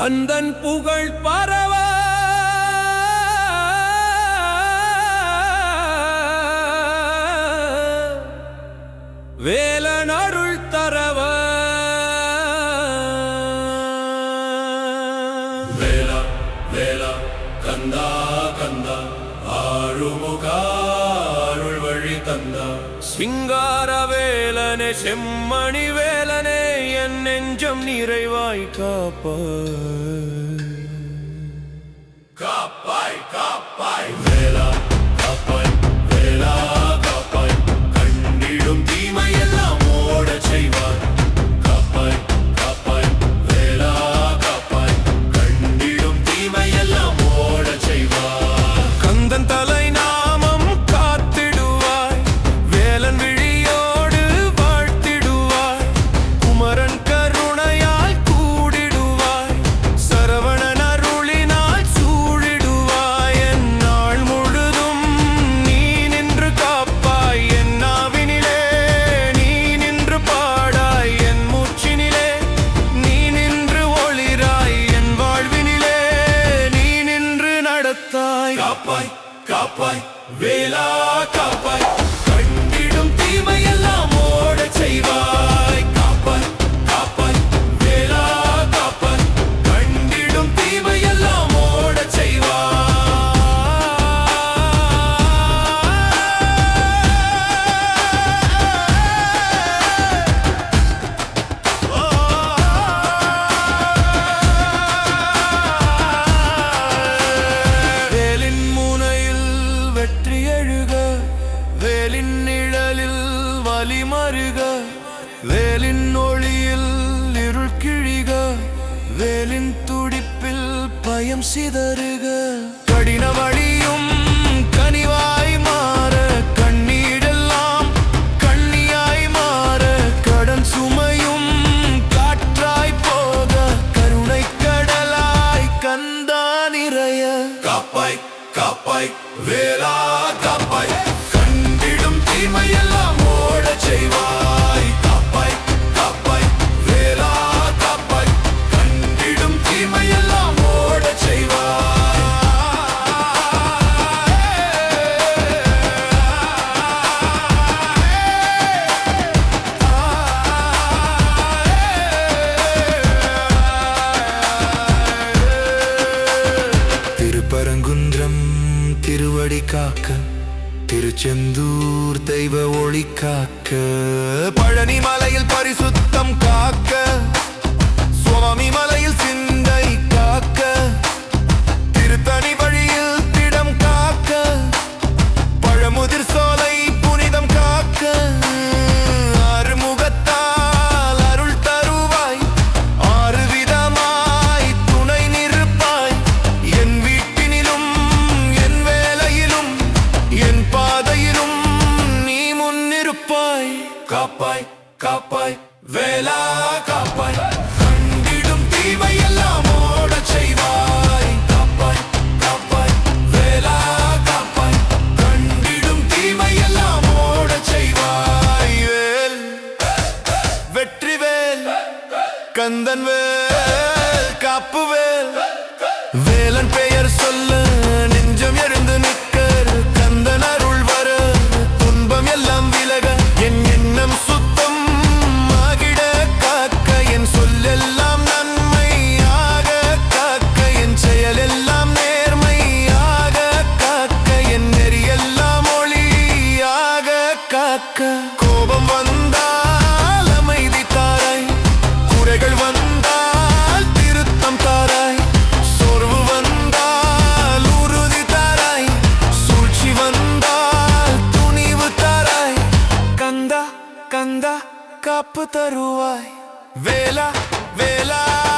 கந்தன் புகழ் பரவ. வேலன் அருள் தரவ. வேலா வேலா கந்தா கந்தா ஆழுமுகா அருள் வழி தந்தா. சிங்கார வேலனே செம்மணி வேலனே நெஞ்சம் நிறைவாய் காப்பாய். காப்பாய் காப்பாய். வேளா கண்ணாய் காப்பாய் காப்பாய் வேலா காப்பாய். கண்டிடும் தீமையெல்லாம் விண்ணொளியில் இருள் கிழிக வேலின் துடிப்பில் பயம் சிதறுக. கடின வழியும் கனிவாய் மாற கண்ணீடெல்லாம் கண்ணியாய் மாற கடன் சுமையும் காற்றாய் போக கருணை கடலாய் கந்தா நிறைய. காப்பாய் காப்பாய் வேலா திருச்செந்தூர் தெய்வ ஒளி காக்க பழனி மலையில் பரிசுத்த காப்பாய் காப்பாய் வேலா காப்பாய். கண்டிடும் தீமை எல்லாம் ஓட செய்வாய். காப்பாய் காப்பாய் வேலா காப்பாய். கண்டிடும் தீமை எல்லாம் ஓட செய்வாய். வேல் வெற்றி வேல் கந்தன் வேல் காப்பு కింద కప్పు తరువాయి. వేల వేలా